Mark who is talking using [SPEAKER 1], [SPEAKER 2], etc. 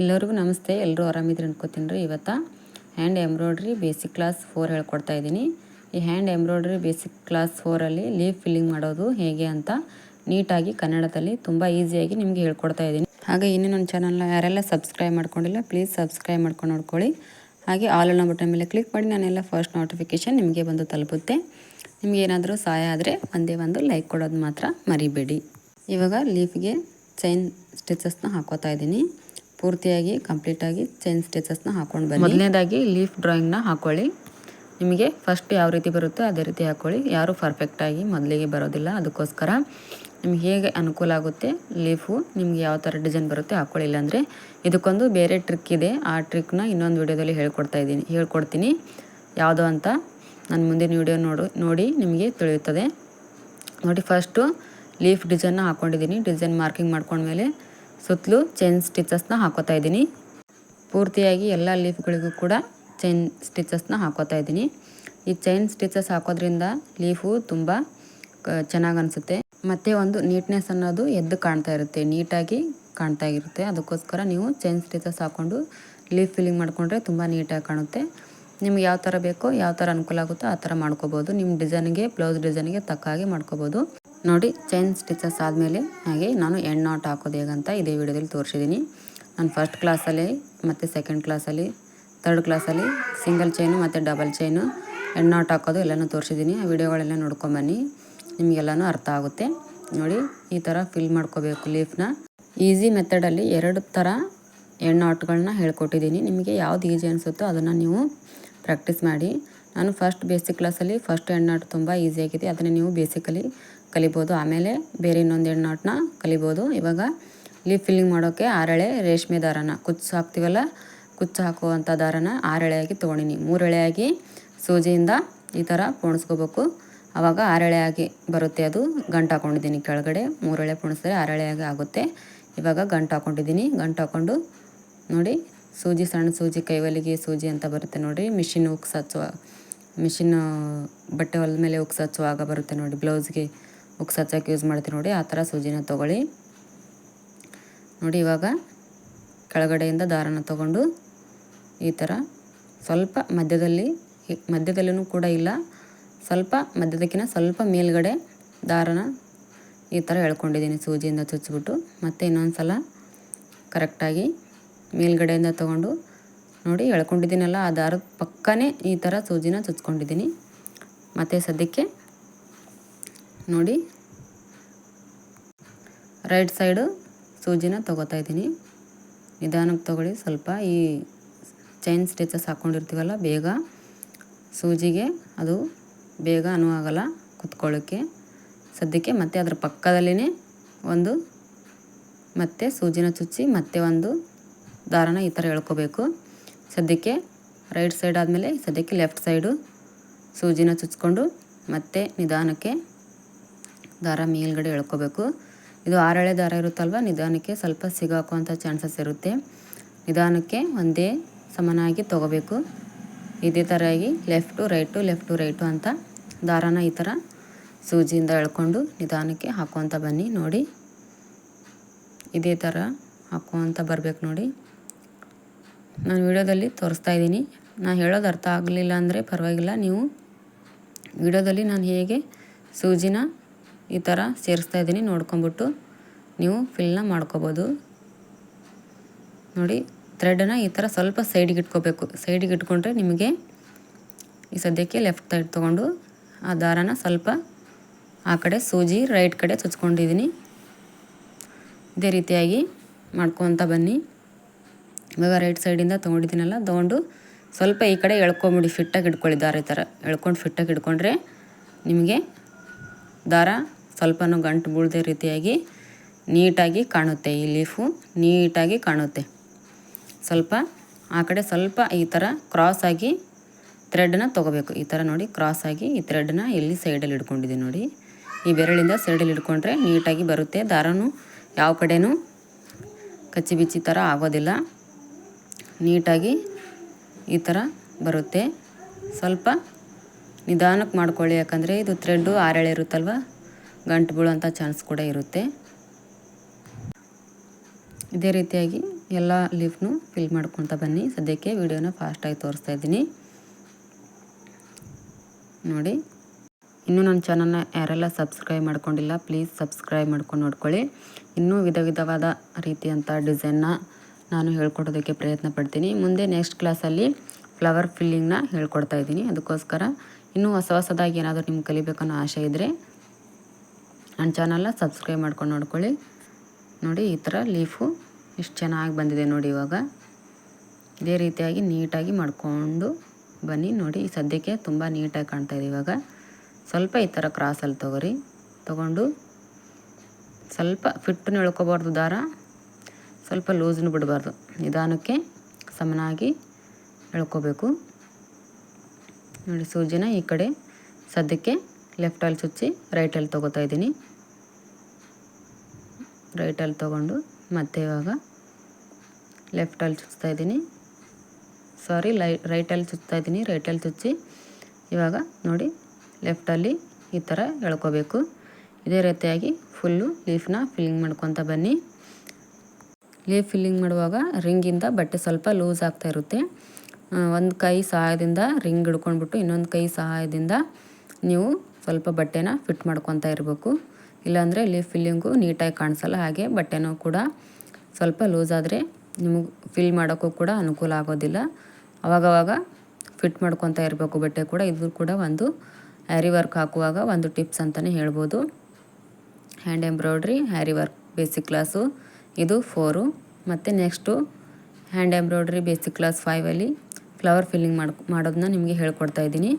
[SPEAKER 1] ಎಲ್ಲರಿಗೂ ನಮಸ್ತೆ ಎಲ್ಲರೂ ಆರಾಮಿದ್ರೆ ಅನ್ಕೋತೀನಿ ರೀ. ಇವತ್ತು hand embroidery basic class four ಹೇಳ್ಕೊಡ್ತಾ ಇದ್ದೀನಿ. ಈ ಹ್ಯಾಂಡ್ ಎಂಬ್ರಾಯ್ಡ್ರಿ ಬೇಸಿಕ್ ಕ್ಲಾಸ್ ಫೋರಲ್ಲಿ ಲೀಫ್ ಫಿಲ್ಲಿಂಗ್ ಮಾಡೋದು ಹೇಗೆ ಅಂತ ನೀಟಾಗಿ ಕನ್ನಡದಲ್ಲಿ ತುಂಬ ಈಸಿಯಾಗಿ ನಿಮಗೆ ಹೇಳ್ಕೊಡ್ತಾ ಇದ್ದೀನಿ. ಹಾಗೆ ಇನ್ನೂ ನನ್ನ ಚಾನಲ್ನ ಯಾರೆಲ್ಲ ಸಬ್ಸ್ಕ್ರೈಬ್ ಮಾಡ್ಕೊಂಡಿಲ್ಲ ಪ್ಲೀಸ್ ಸಬ್ಸ್ಕ್ರೈಬ್ ಮಾಡ್ಕೊಂಡು ನೋಡ್ಕೊಳ್ಳಿ. ಹಾಗೆ ಆಲ್ ಅನ್ನೋ ಬಟನ್ ಮೇಲೆ ಕ್ಲಿಕ್ ಮಾಡಿ, ನಾನೆಲ್ಲ ಫಸ್ಟ್ ನೋಟಿಫಿಕೇಷನ್ ನಿಮಗೆ ಬಂದು ತಲುಪುತ್ತೆ. ನಿಮಗೆ ಏನಾದರೂ ಸಹಾಯ ಆದರೆ ಒಂದೇ ಒಂದು ಲೈಕ್ ಕೊಡೋದು ಮಾತ್ರ ಮರಿಬೇಡಿ. ಇವಾಗ ಲೀಫ್ಗೆ ಚೈನ್ ಸ್ಟಿಚಸ್ನ ಹಾಕೋತಾ ಇದ್ದೀನಿ. ಪೂರ್ತಿಯಾಗಿ ಕಂಪ್ಲೀಟಾಗಿ ಚೈನ್ ಸ್ಟಿಚಸ್ನ ಹಾಕೊಂಡು ಬನ್ನಿ. ಮೊದಲನೇದಾಗಿ ಲೀಫ್ ಡ್ರಾಯಿಂಗ್ನ ಹಾಕೊಳ್ಳಿ. ನಿಮಗೆ ಫಸ್ಟ್ ಯಾವ ರೀತಿ ಬರುತ್ತೋ ಅದೇ ರೀತಿ ಹಾಕೊಳ್ಳಿ. ಯಾರು ಪರ್ಫೆಕ್ಟಾಗಿ ಮೊದಲಿಗೆ ಬರೋದಿಲ್ಲ, ಅದಕ್ಕೋಸ್ಕರ ನಿಮ್ಗೆ ಹೇಗೆ ಅನುಕೂಲ ಆಗುತ್ತೆ ಲೀಫು, ನಿಮ್ಗೆ ಯಾವ ಥರ ಡಿಸೈನ್ ಬರುತ್ತೆ ಹಾಕೊಳ್ಳಿ. ಇಲ್ಲಾಂದರೆ ಇದಕ್ಕೊಂದು ಬೇರೆ ಟ್ರಿಕ್ ಇದೆ. ಆ ಟ್ರಿಕ್ನ ಇನ್ನೊಂದು ವಿಡಿಯೋದಲ್ಲಿ ಹೇಳ್ಕೊಡ್ತಾ ಇದ್ದೀನಿ, ಹೇಳ್ಕೊಡ್ತೀನಿ. ಯಾವುದು ಅಂತ ನಾನು ಮುಂದಿನ ವಿಡಿಯೋ ನೋಡು, ನೋಡಿ ನಿಮಗೆ ತಿಳಿಯುತ್ತದೆ. ನೋಡಿ, ಫಸ್ಟು ಲೀಫ್ ಡಿಸೈನ್ನ ಹಾಕ್ಕೊಂಡಿದ್ದೀನಿ ಡಿಸೈನ್ ಮಾರ್ಕಿಂಗ್ ಮಾಡ್ಕೊಂಡ್ಮೇಲೆ ಸುತ್ತಲೂ ಚೈನ್ ಸ್ಟಿಚಸ್ನ ಹಾಕೋತಾ ಇದ್ದೀನಿ. ಪೂರ್ತಿಯಾಗಿ ಎಲ್ಲ ಲೀಫ್ಗಳಿಗೂ ಕೂಡ ಚೈನ್ ಸ್ಟಿಚಸ್ನ ಹಾಕೋತಾ ಇದ್ದೀನಿ. ಈ ಚೈನ್ ಸ್ಟಿಚಸ್ ಹಾಕೋದ್ರಿಂದ ಲೀಫು ತುಂಬ ಚೆನ್ನಾಗಿ ಅನಿಸುತ್ತೆ. ಮತ್ತು ಒಂದು ನೀಟ್ನೆಸ್ ಅನ್ನೋದು ಎದ್ದು ಕಾಣ್ತಾ ಇರುತ್ತೆ, ನೀಟಾಗಿ ಕಾಣ್ತಾ ಇರುತ್ತೆ. ಅದಕ್ಕೋಸ್ಕರ ನೀವು ಚೈನ್ ಸ್ಟಿಚಸ್ ಹಾಕ್ಕೊಂಡು ಲೀಫ್ ಫಿಲ್ಲಿಂಗ್ ಮಾಡಿಕೊಂಡ್ರೆ ತುಂಬ ನೀಟಾಗಿ ಕಾಣುತ್ತೆ. ನಿಮ್ಗೆ ಯಾವ ಥರ ಬೇಕೋ ಯಾವ ಥರ ಅನುಕೂಲ ಆಗುತ್ತೋ ಆ ಥರ ಮಾಡ್ಕೋಬೋದು. ನಿಮ್ಮ ಡಿಸೈನ್ಗೆ ಬ್ಲೌಸ್ ಡಿಸೈನ್ಗೆ ತಕ್ಕ ಹಾಗೆ ಮಾಡ್ಕೋಬೋದು. ನೋಡಿ ಚೈನ್ ಸ್ಟಿಚಸ್ ಆದಮೇಲೆ ಹಾಗೆ ನಾನು ಎಂಡ್ ನಾಟ್ ಹಾಕೋದು ಹೇಗಂತ ಇದೇ ವಿಡಿಯೋದಲ್ಲಿ ತೋರಿಸಿದ್ದೀನಿ. ನಾನು ಫಸ್ಟ್ ಕ್ಲಾಸಲ್ಲಿ ಮತ್ತು ಸೆಕೆಂಡ್ ಕ್ಲಾಸಲ್ಲಿ ತರ್ಡ್ ಕ್ಲಾಸಲ್ಲಿ ಸಿಂಗಲ್ ಚೈನು ಮತ್ತು ಡಬಲ್ ಚೈನು ಎಂಡ್ ನಾಟ್ ಹಾಕೋದು ಎಲ್ಲನೂ ತೋರಿಸಿದ್ದೀನಿ. ಆ ವಿಡಿಯೋಗಳೆಲ್ಲ ನೋಡ್ಕೊಂಬನ್ನಿ ನಿಮಗೆಲ್ಲನೂ ಅರ್ಥ ಆಗುತ್ತೆ. ನೋಡಿ, ಈ ಥರ ಫಿಲ್ ಮಾಡ್ಕೋಬೇಕು ಲೀಫ್ನ ಈಸಿ ಮೆಥಡಲ್ಲಿ ಎರಡು ಥರ ಎಣ್ಣೆ ನಾಟ್ಗಳನ್ನ ಹೇಳ್ಕೊಟ್ಟಿದ್ದೀನಿ. ನಿಮಗೆ ಯಾವ್ದು ಈಜಿ ಅನಿಸುತ್ತೋ ಅದನ್ನು ನೀವು ಪ್ರಾಕ್ಟೀಸ್ ಮಾಡಿ. ನಾನು ಫಸ್ಟ್ ಬೇಸಿಕ್ ಕ್ಲಾಸಲ್ಲಿ ಫಸ್ಟ್ ಎಣ್ಣೆ ನಾಟ್ ತುಂಬ ಈಸಿಯಾಗಿದೆ ಅದನ್ನು ನೀವು ಬೇಸಿಕಲಿ ಕಲಿಬೋದು. ಆಮೇಲೆ ಬೇರೆ ಇನ್ನೊಂದು ಎಣ್ಣೆ ನಾಟ್ನ ಕಲಿಬೋದು. ಇವಾಗ ಲೀಫ್ ಫಿಲ್ಲಿಂಗ್ ಮಾಡೋಕ್ಕೆ ಆರಳೆ ರೇಷ್ಮೆ ದಾರನ ಕುಚ್ಚು ಹಾಕ್ತೀವಲ್ಲ ಕುಚ್ಚು ಹಾಕುವಂಥ ದಾರನ ಆರಳೆಯಾಗಿ ತೊಗೊಂಡಿನಿ ಮೂರಳೆಯಾಗಿ ಸೂಜಿಯಿಂದ ಈ ಥರ ಪೋಣಿಸ್ಕೋಬೇಕು. ಆವಾಗ ಆರಳೆಯಾಗಿ ಬರುತ್ತೆ ಅದು. ಗಂಟು ಹಾಕೊಂಡಿದ್ದೀನಿ ಕೆಳಗಡೆ. ಮೂರಳೆ ಪೋಣಿಸಿದ್ರೆ ಆರಳೆಯಾಗಿ ಆಗುತ್ತೆ. ಇವಾಗ ಗಂಟು ಹಾಕೊಂಡಿದ್ದೀನಿ. ಗಂಟು ಹಾಕ್ಕೊಂಡು ನೋಡಿ, ಸೂಜಿ ಸಣ್ಣ ಸೂಜಿ ಕೈವಲಿಗೆ ಸೂಜಿ ಅಂತ ಬರುತ್ತೆ ನೋಡಿ ಮಿಷಿನ್ ಉಕ್ಸ್ ಹಚ್ಚುವ ಮಿಷಿನ್, ಬಟ್ಟೆ ಹೊಲದ ಮೇಲೆ ಉಕ್ಸ್ ಹಚ್ಚುವಾಗ ಬರುತ್ತೆ ನೋಡಿ. ಬ್ಲೌಸ್ಗೆ ಉಕ್ಸ್ ಹಚ್ಚೋಕೆ ಯೂಸ್ ಮಾಡ್ತೀನಿ ನೋಡಿ. ಆ ಥರ ಸೂಜಿನ ತೊಗೊಳ್ಳಿ. ನೋಡಿ ಇವಾಗ ಕೆಳಗಡೆಯಿಂದ ದಾರನ ತಗೊಂಡು ಈ ಥರ ಸ್ವಲ್ಪ ಮಧ್ಯದಲ್ಲಿ ಮಧ್ಯದಲ್ಲೂ ಕೂಡ ಇಲ್ಲ. ಸ್ವಲ್ಪ ಮಧ್ಯದಕ್ಕಿಂತ ಸ್ವಲ್ಪ ಮೇಲ್ಗಡೆ ದಾರನ ಈ ಥರ ಎಳ್ಕೊಂಡಿದ್ದೀನಿ ಸೂಜಿಯಿಂದ ಚುಚ್ಚಿಬಿಟ್ಟು. ಮತ್ತು ಇನ್ನೊಂದು ಸಲ ಕರೆಕ್ಟಾಗಿ ಮೇಲ್ಗಡೆಯಿಂದ ತೊಗೊಂಡು ನೋಡಿ ಎಳ್ಕೊಂಡಿದ್ದೀನಲ್ಲ, ಆ ದಾರದ ಪಕ್ಕನೇ ಈ ಥರ ಸೂಜಿನ ಚುಚ್ಕೊಂಡಿದ್ದೀನಿ ಮತ್ತು ಸದ್ಯಕ್ಕೆ ನೋಡಿ ರೈಟ್ ಸೈಡು ಸೂಜಿನ ತೊಗೋತಾ ಇದ್ದೀನಿ. ನಿಧಾನಕ್ಕೆ ತೊಗೊಳ್ಳಿ, ಸ್ವಲ್ಪ ಈ ಚೈನ್ ಸ್ಟಿಚಸ್ ಹಾಕ್ಕೊಂಡಿರ್ತೀವಲ್ಲ ಬೇಗ ಸೂಜಿಗೆ ಅದು ಬೇಗ ಅನುವಾಗಲ್ಲ ಕುತ್ಕೊಳ್ಳೋಕ್ಕೆ ಸದ್ಯಕ್ಕೆ ಮತ್ತೆ ಅದರ ಪಕ್ಕದಲ್ಲಿನೇ ಒಂದು ಮತ್ತೆ ಸೂಜಿನ ಚುಚ್ಚಿ ಮತ್ತೆ ಒಂದು ದಾರನ ಈ ಥರ ಎಳ್ಕೋಬೇಕು. ಸದ್ಯಕ್ಕೆ ರೈಟ್ ಸೈಡ್ ಆದಮೇಲೆ ಸದ್ಯಕ್ಕೆ ಲೆಫ್ಟ್ ಸೈಡು ಸೂಜಿನ ಚುಚ್ಕೊಂಡು ಮತ್ತೆ ನಿಧಾನಕ್ಕೆ ದಾರ ಮೇಲ್ಗಡೆ ಎಳ್ಕೋಬೇಕು. ಇದು ಆರಳೆ ದಾರ ಇರುತ್ತಲ್ವ? ನಿಧಾನಕ್ಕೆ ಸ್ವಲ್ಪ ಸಿಗಾಕುವಂಥ ಚಾನ್ಸಸ್ ಇರುತ್ತೆ. ನಿಧಾನಕ್ಕೆ ಒಂದೇ ಸಮನಾಗಿ ತೊಗೋಬೇಕು. ಇದೇ ಥರಾಗಿ ಲೆಫ್ಟು ರೈಟು ಲೆಫ್ಟು ರೈಟು ಅಂತ ದಾರಾನ ಈ ಥರ ಸೂಜಿಯಿಂದ ಎಳ್ಕೊಂಡು ನಿಧಾನಕ್ಕೆ ಹಾಕೋಂತ ಬನ್ನಿ ನೋಡಿ. ಇದೇ ಥರ ಹಾಕೋಂತ ಬರಬೇಕು ನೋಡಿ. ನಾನು ವಿಡಿಯೋದಲ್ಲಿ ತೋರಿಸ್ತಾ ಇದ್ದೀನಿ. ನಾನು ಹೇಳೋದು ಅರ್ಥ ಆಗಲಿಲ್ಲ ಅಂದರೆ ಪರವಾಗಿಲ್ಲ. ನೀವು ವಿಡಿಯೋದಲ್ಲಿ ನಾನು ಹೇಗೆ ಸೂಜಿನ ಈ ಥರ ಸೇರಿಸ್ತಾ ಇದ್ದೀನಿ ನೋಡ್ಕೊಂಬಿಟ್ಟು ನೀವು ಫಿಲ್ನ ಮಾಡ್ಕೋಬೋದು. ನೋಡಿ ಥ್ರೆಡನ್ನು ಈ ಥರ ಸ್ವಲ್ಪ ಸೈಡಿಗೆ ಇಟ್ಕೋಬೇಕು. ಸೈಡಿಗೆ ಇಟ್ಕೊಂಡ್ರೆ ನಿಮಗೆ ಈ ಸದ್ಯಕ್ಕೆ ಲೆಫ್ಟ್ ಸೈಡ್ ತೊಗೊಂಡು ಆ ದಾರನ ಸ್ವಲ್ಪ ಆ ಕಡೆ ಸೂಜಿ ರೈಟ್ ಕಡೆ ಚುಚ್ಕೊಂಡಿದ್ದೀನಿ. ಇದೇ ರೀತಿಯಾಗಿ ಮಾಡ್ಕೊತ ಬನ್ನಿ. ಇವಾಗ ರೈಟ್ ಸೈಡಿಂದ ತೊಗೊಂಡಿದ್ದೀನಲ್ಲ, ತೊಗೊಂಡು ಸ್ವಲ್ಪ ಈ ಕಡೆ ಎಳ್ಕೊಂಬಿಡಿ, ಫಿಟ್ಟಾಗಿ ಇಟ್ಕೊಳ್ಳಿ ದಾರ ಈ ಥರ. ಎಳ್ಕೊಂಡು ಫಿಟ್ಟಾಗಿ ಇಟ್ಕೊಂಡ್ರೆ ನಿಮಗೆ ದಾರ ಸ್ವಲ್ಪನೂ ಗಂಟು ಬೀಳದೆ ರೀತಿಯಾಗಿ ನೀಟಾಗಿ ಕಾಣುತ್ತೆ, ಈ ಲೀಫು ನೀಟಾಗಿ ಕಾಣುತ್ತೆ. ಸ್ವಲ್ಪ ಆ ಕಡೆ ಸ್ವಲ್ಪ ಈ ಥರ ಕ್ರಾಸಾಗಿ ಥ್ರೆಡ್ನ ತೊಗೋಬೇಕು. ಈ ಥರ ನೋಡಿ ಕ್ರಾಸಾಗಿ ಈ ಥ್ರೆಡ್ನ ಇಲ್ಲಿ ಸೈಡಲ್ಲಿ ಇಟ್ಕೊಂಡಿದ್ದೀನಿ ನೋಡಿ. ಈ ಬೆರಳಿಂದ ಸೈಡಲ್ಲಿ ಇಟ್ಕೊಂಡ್ರೆ ನೀಟಾಗಿ ಬರುತ್ತೆ. ದಾರನೂ ಯಾವ ಕಡೆನೂ ಕಚ್ಚಿ ಬಿಚ್ಚಿ ಥರ ಆಗೋದಿಲ್ಲ. ನೀಟಾಗಿ ಈ ಥರ ಬರುತ್ತೆ. ಸ್ವಲ್ಪ ನಿಧಾನಕ್ಕೆ ಮಾಡ್ಕೊಳ್ಳಿ, ಯಾಕಂದರೆ ಇದು ಥ್ರೆಡ್ಡು ಆರೆಳೆ ಇರುತ್ತಲ್ವ? ಗಂಟು ಬೀಳೋಂಥ ಚಾನ್ಸ್ ಕೂಡ ಇರುತ್ತೆ. ಇದೇ ರೀತಿಯಾಗಿ ಎಲ್ಲ ಲೀಫ್ನು ಫಿಲ್ ಮಾಡ್ಕೊತಾ ಬನ್ನಿ. ಸದ್ಯಕ್ಕೆ ವಿಡಿಯೋನ ಫಾಸ್ಟಾಗಿ ತೋರಿಸ್ತಾ ಇದ್ದೀನಿ. ನೋಡಿ, ಇನ್ನೂ ನನ್ನ ಚಾನಲ್ನ ಯಾರೆಲ್ಲ ಸಬ್ಸ್ಕ್ರೈಬ್ ಮಾಡ್ಕೊಂಡಿಲ್ಲ ಪ್ಲೀಸ್ ಸಬ್ಸ್ಕ್ರೈಬ್ ಮಾಡ್ಕೊಂಡು ನೋಡ್ಕೊಳ್ಳಿ. ಇನ್ನೂ ವಿಧ ವಿಧವಾದ ರೀತಿಯಂಥ ಡಿಸೈನ್ನ ನಾನು ಹೇಳ್ಕೊಡೋದಕ್ಕೆ ಪ್ರಯತ್ನ ಪಡ್ತೀನಿ. ಮುಂದೆ ನೆಕ್ಸ್ಟ್ ಕ್ಲಾಸಲ್ಲಿ ಫ್ಲವರ್ ಫಿಲ್ಲಿಂಗ್ನ ಹೇಳ್ಕೊಡ್ತಾ ಇದ್ದೀನಿ. ಅದಕ್ಕೋಸ್ಕರ ಇನ್ನೂ ಹೊಸ ಹೊಸದಾಗಿ ಏನಾದರೂ ನಿಮ್ಗೆ ಕಲಿಬೇಕನ್ನೋ ಆಸೆ ಇದ್ದರೆ ನನ್ನ ಚಾನಲ್ನ ಸಬ್ಸ್ಕ್ರೈಬ್ ಮಾಡ್ಕೊಂಡು ನೋಡ್ಕೊಳ್ಳಿ. ನೋಡಿ, ಈ ಥರ ಲೀಫು ಇಷ್ಟು ಚೆನ್ನಾಗಿ ಬಂದಿದೆ ನೋಡಿ ಇವಾಗ. ಇದೇ ರೀತಿಯಾಗಿ ನೀಟಾಗಿ ಮಾಡಿಕೊಂಡು ಬನ್ನಿ ನೋಡಿ. ಸದ್ಯಕ್ಕೆ ತುಂಬ ನೀಟಾಗಿ ಕಾಣ್ತಾ ಇದೆ ಇವಾಗ. ಸ್ವಲ್ಪ ಈ ಥರ ಕ್ರಾಸಲ್ಲಿ ತಗೋರಿ. ತೊಗೊಂಡು ಸ್ವಲ್ಪ ಫಿಟ್ಟನ್ನು ಎಳ್ಕೊಬಾರ್ದು ದಾರ. ಸ್ವಲ್ಪ ಲೂಸ್ನು ಬಿಡಬಾರ್ದು. ನಿಧಾನಕ್ಕೆ ಸಮನಾಗಿ ಎಳ್ಕೋಬೇಕು. ನೋಡಿ, ಸೂಜಿನ ಈ ಕಡೆ ಸದ್ಯಕ್ಕೆ ಲೆಫ್ಟಲ್ಲಿ ಚುಚ್ಚಿ ರೈಟಲ್ಲಿ ತೊಗೋತಾ ಇದ್ದೀನಿ. ರೈಟಲ್ಲಿ ತೊಗೊಂಡು ಮತ್ತೆ ಇವಾಗ ಲೆಫ್ಟಲ್ಲಿ ಚುಚ್ತಾ ಇದ್ದೀನಿ. ಸಾರಿ ಲೈ ರೈಟಲ್ಲಿ ಚುಚ್ತಾ ಇದ್ದೀನಿ. ರೈಟಲ್ಲಿ ಚುಚ್ಚಿ ಇವಾಗ ನೋಡಿ ಲೆಫ್ಟಲ್ಲಿ ಈ ಥರ ಎಳ್ಕೋಬೇಕು. ಇದೇ ರೀತಿಯಾಗಿ ಫುಲ್ಲು ಲೀಫ್ನ ಫಿಲ್ಲಿಂಗ್ ಮಾಡ್ಕೊತ ಬನ್ನಿ. ಲೀಫ್ ಫಿಲ್ಲಿಂಗ್ ಮಾಡುವಾಗ ರಿಂಗಿಂದ ಬಟ್ಟೆ ಸ್ವಲ್ಪ ಲೂಸ್ ಆಗ್ತಾ ಇರುತ್ತೆ. ಒಂದು ಕೈ ಸಹಾಯದಿಂದ ರಿಂಗ್ ಹಿಡ್ಕೊಂಡ್ಬಿಟ್ಟು ಇನ್ನೊಂದು ಕೈ ಸಹಾಯದಿಂದ ನೀವು ಸ್ವಲ್ಪ ಬಟ್ಟೆನ ಫಿಟ್ ಮಾಡ್ಕೊತಾ ಇರಬೇಕು. ಇಲ್ಲಾಂದರೆ ಲೀಫ್ ಫಿಲ್ಲಿಂಗು ನೀಟಾಗಿ ಕಾಣಿಸಲ್ಲ, ಹಾಗೆ ಬಟ್ಟೆನೂ ಕೂಡ ಸ್ವಲ್ಪ ಲೂಸ್ ಆದರೆ ನಿಮಗೆ ಫಿಲ್ ಮಾಡೋಕ್ಕೂ ಕೂಡ ಅನುಕೂಲ ಆಗೋದಿಲ್ಲ. ಅವಾಗವಾಗ ಫಿಟ್ ಮಾಡ್ಕೊತಾ ಇರಬೇಕು ಬಟ್ಟೆ ಕೂಡ. ಇದು ಕೂಡ ಒಂದು ಹ್ಯಾರಿ ವರ್ಕ್ ಹಾಕುವಾಗ ಒಂದು ಟಿಪ್ಸ್ ಅಂತಲೇ ಹೇಳ್ಬೋದು. Hand embroidery, aari work, basic class. ಇದು ಫೋರು, ಮತ್ತು next hand embroidery basic class ಫೈವಲ್ಲಿ flower filling ಮಾಡಿ ಮಾಡೋದನ್ನ ನಿಮಗೆ ಹೇಳ್ಕೊಡ್ತಾ ಇದ್ದೀನಿ.